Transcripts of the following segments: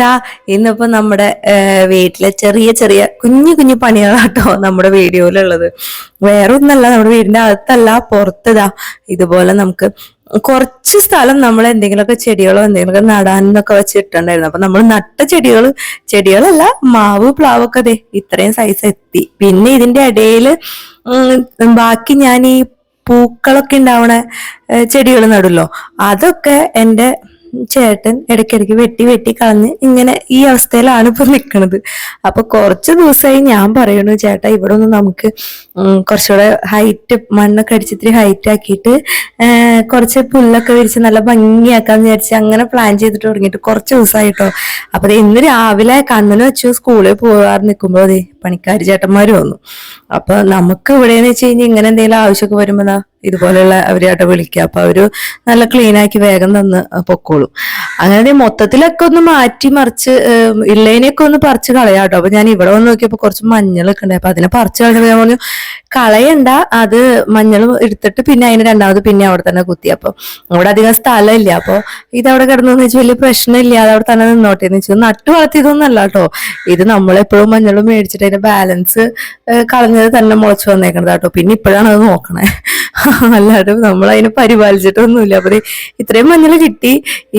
ദാ ഇന്നിപ്പോ നമ്മുടെ വീട്ടിലെ ചെറിയ ചെറിയ കുഞ്ഞു കുഞ്ഞു പണികളാട്ടോ നമ്മുടെ വീഡിയോയിലുള്ളത്. വേറെ ഒന്നല്ല നമ്മുടെ വീടിന്റെ അകത്തല്ല പുറത്തതാ ഇതുപോലെ നമുക്ക് കുറച്ച് സ്ഥലം നമ്മൾ എന്തെങ്കിലുമൊക്കെ ചെടികളോ എന്തെങ്കിലുമൊക്കെ നടാനൊക്കെ വെച്ചിട്ടുണ്ടായിരുന്നു. അപ്പൊ നമ്മൾ നട്ട ചെടികൾ ചെടികളല്ല മാവ് പ്ലാവൊക്കെ അതെ ഇത്രയും സൈസ് എത്തി. പിന്നെ ഇതിന്റെ ഇടയിൽ ബാക്കി ഞാൻ ഈ പൂക്കളൊക്കെ ഉണ്ടാവണ ചെടികൾ നടുമല്ലോ അതൊക്കെ എന്റെ ചേട്ടൻ ഇടയ്ക്കിടയ്ക്ക് വെട്ടി വെട്ടി കളഞ്ഞ് ഇങ്ങനെ ഈ അവസ്ഥയിലാണ് ഇപ്പൊ നിൽക്കുന്നത് അപ്പൊ കുറച്ച് ദിവസമായി ഞാൻ പറയണു ചേട്ടാ ഇവിടെ ഒന്ന് നമുക്ക് കുറച്ചുകൂടെ ഹൈറ്റ് മണ്ണൊക്കെ അടിച്ച് ഹൈറ്റ് ആക്കിയിട്ട് കുറച്ച് പുല്ലൊക്കെ വിരിച്ച് നല്ല ഭംഗിയാക്കാന്ന് വിചാരിച്ച് അങ്ങനെ പ്ലാൻ ചെയ്തിട്ട് തുടങ്ങിയിട്ട് കുറച്ച് ദിവസമായിട്ടോ അപ്പൊ ഇന്ന് രാവിലെ കണ്ണന് വെച്ചു സ്കൂളിൽ പോകാറ് അതെ പണിക്കാർ ചേട്ടന്മാർ വന്നു. അപ്പൊ നമുക്ക് ഇവിടെയെന്ന് വെച്ച് കഴിഞ്ഞാൽ ഇങ്ങനെ എന്തെങ്കിലും ആവശ്യമൊക്കെ വരുമ്പോ ഇതുപോലെയുള്ള അവരായിട്ട് വിളിക്കുക. അപ്പൊ അവർ നല്ല ക്ലീൻ ആക്കി വേഗം തന്ന് പൊക്കോളും. അങ്ങനെ മൊത്തത്തിലൊക്കെ ഒന്ന് മാറ്റി മറിച്ച് ഇല്ലേനെയൊക്കെ ഒന്ന് പറിച്ച് കളയാട്ടോ അപ്പൊ ഞാൻ ഇവിടെ വന്ന് നോക്കിയപ്പോ കുറച്ച് മഞ്ഞളൊക്കെ ഉണ്ട്. അപ്പൊ അതിനെ പറിച്ച് കളഞ്ഞപ്പോ ഞാൻ പറഞ്ഞു കളയണ്ട അത് മഞ്ഞൾ എടുത്തിട്ട് പിന്നെ അതിന് രണ്ടാമത് പിന്നെ അവിടെ തന്നെ കുത്തി. അപ്പൊ അവിടെ അധികം സ്ഥലമില്ല. അപ്പൊ ഇതവിടെ കിടന്നു വെച്ചാൽ വലിയ പ്രശ്നമില്ല. അത് അവിടെ തന്നെ നിന്നോട്ടെ എന്ന് വെച്ചാൽ നട്ടു വളർത്തിയതൊന്നല്ല കേട്ടോ. ഇത് നമ്മളെപ്പോഴും മഞ്ഞൾ മേടിച്ചിട്ട് അതിന്റെ ബാലൻസ് കളഞ്ഞത് തന്നെ മുളച്ചു വന്നേക്കണത് കേട്ടോ. പിന്നെ ഇപ്പോഴാണ് അത് നോക്കണേ. അല്ലാതെ നമ്മൾ അതിനെ പരിപാലിച്ചിട്ടൊന്നുമില്ല. അപ്പൊ ഇത്രയും മഞ്ഞൾ കിട്ടി.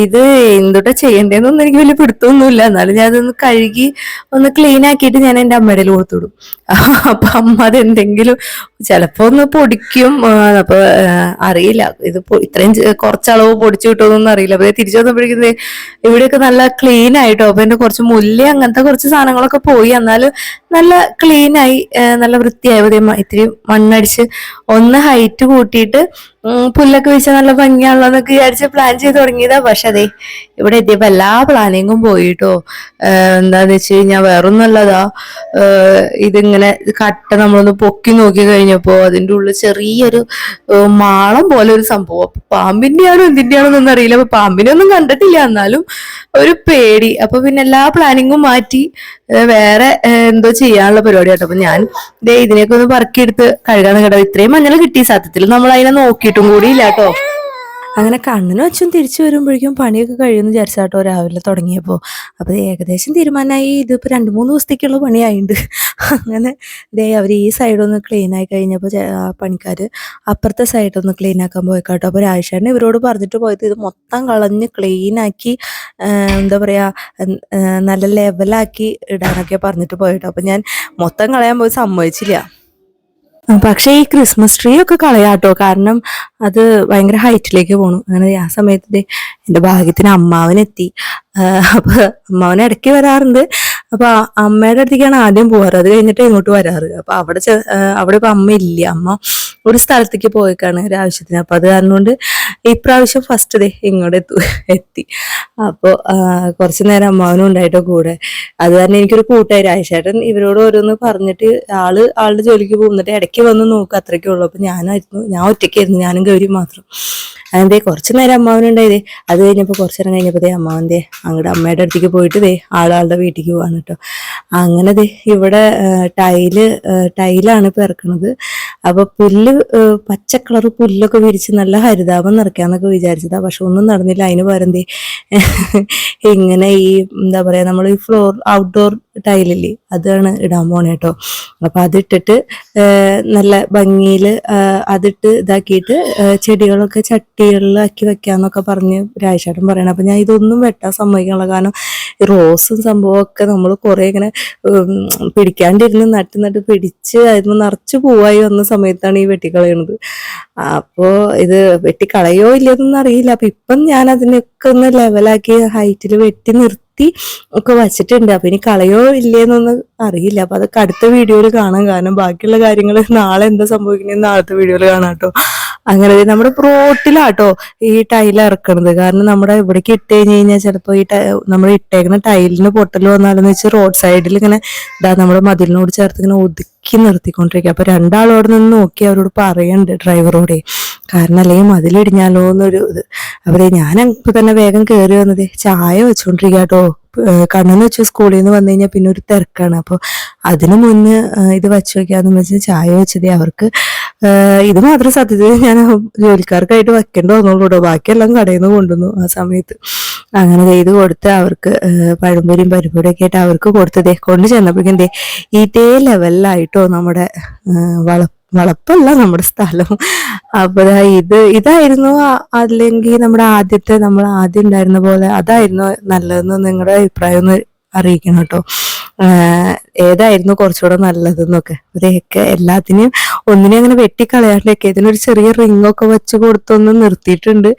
ഇത് എന്തുട്ടാ ചെയ്യണ്ടേന്നൊന്നും എനിക്ക് വലിയ പിടുത്തമൊന്നുമില്ല എന്നാലും ഞാൻ അതൊന്ന് കഴുകി ഒന്ന് ക്ലീൻ ആക്കിയിട്ട് ഞാൻ എന്റെ അമ്മയുടെ കൊടുത്തുവിടും അപ്പൊ അമ്മ അതെന്തെങ്കിലും ചിലപ്പോ ഒന്ന് പൊടിക്കും. അപ്പൊ അറിയില്ല. ഇത് ഇത്രയും കുറച്ചളവ് പൊടിച്ചു കിട്ടുമെന്നൊന്നും അറിയില്ല. അപ്പൊ തിരിച്ചു വന്നപ്പോഴേക്കും ദേ ഇവിടെയൊക്കെ നല്ല ക്ലീൻ ആയിട്ടോ. അപ്പൊ എന്റെ കുറച്ച് മുല്ല അങ്ങനത്തെ കുറച്ച് സാധനങ്ങളൊക്കെ പോയി. എന്നാലും നല്ല ക്ലീനായി നല്ല വൃത്തിയായി. ഇത്തിരി മണ്ണടിച്ച് ഒന്ന് ഹൈറ്റ് കൂട്ടിയിട്ട് പുല്ലൊക്കെ വെച്ചാൽ നല്ല ഭംഗിയാണല്ലോന്നൊക്കെ വിചാരിച്ച് പ്ലാൻ ചെയ്ത് തുടങ്ങിയതാ. പക്ഷെ അതെ ഇവിടെ എത്തിയപ്പോ എല്ലാ പ്ലാനിങ്ങും പോയിട്ടോ. എന്താന്ന് വെച്ച് കഴിഞ്ഞാൽ വേറൊന്നല്ലതാ ഏഹ് ഇതിങ്ങനെ കട്ട നമ്മളൊന്ന് പൊക്കി നോക്കി കഴിഞ്ഞപ്പോ അതിന്റെ ഉള്ളിൽ ചെറിയൊരു മാളം പോലെ ഒരു സംഭവം. അപ്പൊ പാമ്പിന്റെ ആണോ എന്തിന്റെ ആണോ എന്നൊന്നും അറിയില്ല. അപ്പൊ പാമ്പിനെ ഒന്നും കണ്ടിട്ടില്ല. എന്നാലും ഒരു പേടി. അപ്പൊ പിന്നെ എല്ലാ പ്ലാനിങ്ങും മാറ്റി വേറെ എന്തോ ചെയ്യാനുള്ള പരിപാടി കേട്ടോ. അപ്പൊ ഞാൻ ദേ ഇതിനെയൊക്കെ ഒന്ന് പറക്കിയെടുത്ത് കഴുകാന്ന് കേട്ടോ ഇത്രയും മഞ്ഞൾ കിട്ടി സത്യത്തിൽ നമ്മൾ അതിനെ നോക്കിയിട്ടും കൂടി ഇല്ല കേട്ടോ. അങ്ങനെ കണ്ണിനും വെച്ചും തിരിച്ചു വരുമ്പോഴേക്കും പണിയൊക്കെ കഴിയുമെന്ന് വിചാരിച്ചാട്ടോ രാവിലെ തുടങ്ങിയപ്പോൾ അപ്പോൾ ഏകദേശം തീരുമാനമായി. ഇതിപ്പോൾ രണ്ട് മൂന്ന് ദിവസത്തേക്കുള്ള പണിയായിട്ടുണ്ട് അങ്ങനെ ദേ അവർ ഈ സൈഡൊന്ന് ക്ലീൻ ആയി കഴിഞ്ഞപ്പോൾ പണിക്കാർ അപ്പുറത്തെ സൈഡൊന്ന് ക്ലീൻ ആക്കാൻ പോയിക്കാട്ടോ. അപ്പോൾ രാജേഷേട്ടൻ ഇവരോട് പറഞ്ഞിട്ട് പോയത് ഇത് മൊത്തം കളഞ്ഞ് ക്ലീൻ ആക്കി എന്താ പറയുക നല്ല ലെവലാക്കി ഇടാനൊക്കെ പറഞ്ഞിട്ട് പോയിട്ടോ. അപ്പോൾ ഞാൻ മൊത്തം കളയാൻ പോയി സമ്മതിച്ചില്ല. പക്ഷേ ഈ ക്രിസ്മസ് ട്രീ ഒക്കെ കളയാട്ടോ. കാരണം അത് ഭയങ്കര ഹൈറ്റിലേക്ക് പോണു. അങ്ങനെ ആ സമയത്ത് എന്റെ ഭാഗ്യത്തിന് അമ്മാവനെത്തി. അപ്പൊ അമ്മാവൻ ഇടയ്ക്ക് വരാറുണ്ട്. അപ്പൊ അമ്മയുടെ അടുത്തേക്കാണ് ആദ്യം പോവാറ് അത് കഴിഞ്ഞിട്ട് ഇങ്ങോട്ട് വരാറ്. അപ്പൊ അവിടെ അവിടെ ഇപ്പൊ അമ്മ ഇല്ല. അമ്മ ഒരു സ്ഥലത്തേക്ക് പോയേക്കാണ് ഒരു ആവശ്യത്തിന്. അപ്പൊ അത് കാരണം കൊണ്ട് ഇപ്രാവശ്യം ഫസ്റ്റ് ദേ ഇങ്ങോട്ട് എത്തു എത്തി. അപ്പോൾ കുറച്ചു നേരം അമ്മാവനും ഉണ്ടായിട്ടോ കൂടെ. അത് കാരണം എനിക്കൊരു കൂട്ടായി രാജേഷേട്ടൻ ഇവരോട് ഓരോന്ന് പറഞ്ഞിട്ട് ആൾ ആളുടെ ജോലിക്ക് പോകുന്നിട്ട് ഇടയ്ക്ക് വന്ന് നോക്കുക അത്രയ്ക്കേ ഉള്ളൂ. അപ്പൊ ഞാനായിരുന്നു ഞാൻ ഒറ്റയ്ക്കായിരുന്നു. ഞാനും ഗൗരി മാത്രം. അതെ കുറച്ച് നേരം അമ്മാവനുണ്ടായതേ അത് കഴിഞ്ഞപ്പോൾ കുറച്ചു നേരം കഴിഞ്ഞപ്പോൾ ദേ അമ്മാവന്റെ അങ്ങോട്ട് അമ്മയുടെ അടുത്തേക്ക് പോയിട്ട് ദേ ആളാളുടെ വീട്ടിലേക്ക് പോവാണ് കേട്ടോ അങ്ങനെ ദേ ഇവിടെ ടൈൽ ടൈലാണ് ഇപ്പം ഇറക്കണത്. അപ്പൊ പുല്ല് പച്ച കളർ പുല്ലൊക്കെ വിരിച്ച് നല്ല ഹരിതാപം നിറയ്ക്കാന്നൊക്കെ വിചാരിച്ചതാ. പക്ഷെ ഒന്നും നടന്നില്ല. അതിന് പകരം ഇങ്ങനെ ഈ എന്താ പറയാ നമ്മൾ ഈ ഫ്ലോർ ഔട്ട്ഡോർ ടൈലില്ലേ അതാണ് ഇടാൻ പോണേ കേട്ടോ അപ്പൊ അതിട്ടിട്ട് നല്ല ഭംഗിയിൽ അതിട്ട് ഇതാക്കിയിട്ട് ചെടികളൊക്കെ ചട്ടികളിലാക്കി വെക്കാന്നൊക്കെ പറഞ്ഞ് രാജേട്ടൻ പറയണം. അപ്പൊ ഞാൻ ഇതൊന്നും വെട്ടാൻ സമ്മതിക്കണില്ല കാരണം റോസും സംഭവമൊക്കെ നമ്മൾ കുറെ ഇങ്ങനെ പിടിക്കാണ്ടിരുന്ന് നട്ട് നട്ട് പിടിച്ച് അതിന് നിറച്ച് പോവായി വന്ന സമയത്താണ് ഈ വെട്ടിക്കളയണത് അപ്പോ ഇത് വെട്ടിക്കളയോ ഇല്ലയെന്നൊന്നും അറിയില്ല. അപ്പൊ ഇപ്പം ഞാൻ അതിനൊക്കെ ഒന്ന് ലെവലാക്കി ഹൈറ്റിൽ വെട്ടി നിർത്തി ഒക്കെ വച്ചിട്ടുണ്ട്. അപ്പൊ ഇനി കളയോ ഇല്ലേന്നൊന്നും അറിയില്ല. അപ്പൊ അതൊക്കെ അടുത്ത വീഡിയോയിൽ കാണാം. കാരണം ബാക്കിയുള്ള കാര്യങ്ങൾ നാളെ എന്താ സംഭവിക്കുന്നത് നാളത്തെ വീഡിയോയിൽ കാണാം കേട്ടോ. അങ്ങനെ നമ്മുടെ റോട്ടിലാട്ടോ ഈ ടൈൽ ഇറക്കണത്. കാരണം നമ്മുടെ ഇവിടേക്ക് ഇട്ട് കഴിഞ്ഞ് കഴിഞ്ഞാൽ ചിലപ്പോൾ ഈ നമ്മൾ ഇട്ടേക്കുന്ന ടൈലിന് പൊട്ടൽ വന്നാലെന്ന് വെച്ചാൽ റോഡ് സൈഡിൽ ഇങ്ങനെ ഇതാ നമ്മുടെ മതിലിനോട് ചേർത്ത് ഇങ്ങനെ ഒതുക്കി നിർത്തിക്കൊണ്ടിരിക്കുക അപ്പൊ രണ്ടാളോട് നിന്ന് നോക്കി അവരോട് പറയണ്ട് ഡ്രൈവറോടെ. കാരണം അല്ലെങ്കിൽ മതിലിടിഞ്ഞാലോ എന്നൊരു ഇത്. അവരെ ഞാൻ ഇപ്പൊ തന്നെ വേഗം കയറി വന്നത് ചായ വെച്ചോണ്ടിരിക്കുക കേട്ടോ കണ്ണെന്ന് വെച്ച് സ്കൂളിൽ നിന്ന് വന്നു കഴിഞ്ഞാൽ പിന്നെ ഒരു തിരക്കാണ്. അപ്പോൾ അതിനു മുന്നേ ഇത് വെച്ച് വെക്കാന്ന് വെച്ചാൽ ചായ വെച്ചതേ അവർക്ക് ഇത് മാത്രം സത്യത്തിൽ ഞാൻ ജോലിക്കാർക്കായിട്ട് വെക്കേണ്ടി വന്നുള്ളൂ കേട്ടോ ബാക്കിയെല്ലാം കടയിൽ നിന്ന് കൊണ്ടുവന്നു ആ സമയത്ത്. അങ്ങനെ ചെയ്ത് കൊടുത്ത് അവർക്ക് പഴംപൊരിയും പരിപ്പൊടിയും ഒക്കെ ആയിട്ട് അവർക്ക് കൊടുത്തതേ കൊണ്ട് ചെന്നപ്പോഴേക്കും ഇതേ ലെവലിലായിട്ടോ നമ്മുടെ വള വളപ്പല്ല നമ്മുടെ സ്ഥലം. അപ്പൊ ഇത് ഇതായിരുന്നു അല്ലെങ്കിൽ നമ്മുടെ ആദ്യത്തെ നമ്മൾ ആദ്യം ഉണ്ടായിരുന്ന പോലെ അതായിരുന്നു നല്ലതെന്ന് നിങ്ങളുടെ അഭിപ്രായം ഒന്ന് അറിയിക്കണം കേട്ടോ ഏതായിരുന്നു കുറച്ചുകൂടെ നല്ലതെന്നൊക്കെ. അതൊക്കെ എല്ലാത്തിനെയും ഒന്നിനെ അങ്ങനെ വെട്ടിക്കളയാണ്ടൊക്കെ ഇതിനൊരു ചെറിയ റിംഗ് ഒക്കെ വെച്ച് കൊടുത്തൊന്ന് നിർത്തിയിട്ടുണ്ട്.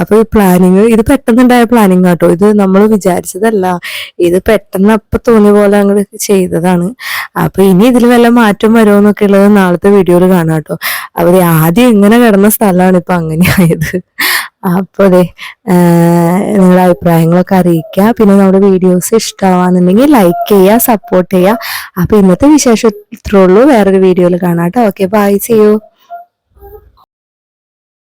അപ്പൊ ഈ പ്ലാനിങ് ഇത് പെട്ടെന്നുണ്ടായ പ്ലാനിങ് കേട്ടോ ഇത് നമ്മൾ വിചാരിച്ചതല്ല. ഇത് പെട്ടെന്ന് അപ്പൊ തോന്നിയ പോലെ അങ്ങോട്ട് ചെയ്തതാണ്. അപ്പൊ ഇനി ഇതിൽ വല്ല മാറ്റം വരുമോ എന്നൊക്കെ ഉള്ളത് നാളത്തെ വീഡിയോയിൽ കാണാം കേട്ടോ. അവർ ആദ്യം ഇങ്ങനെ കിടന്ന സ്ഥലമാണ് ഇപ്പൊ അങ്ങനെ ആയത് അപ്പൊ അതെ നിങ്ങളുടെ അഭിപ്രായങ്ങളൊക്കെ അറിയിക്കുക. പിന്നെ നമ്മുടെ വീഡിയോസ് ഇഷ്ടമാവാന്നുണ്ടെങ്കിൽ ലൈക്ക് ചെയ്യുക സപ്പോർട്ട് ചെയ്യുക. അപ്പോൾ ഇന്നത്തെ വിശേഷം ഇത്രേ ഉള്ളൂ. വേറൊരു വീഡിയോയിൽ കാണാം കേട്ടോ. ഓക്കെ ബൈ ചെയ്യൂ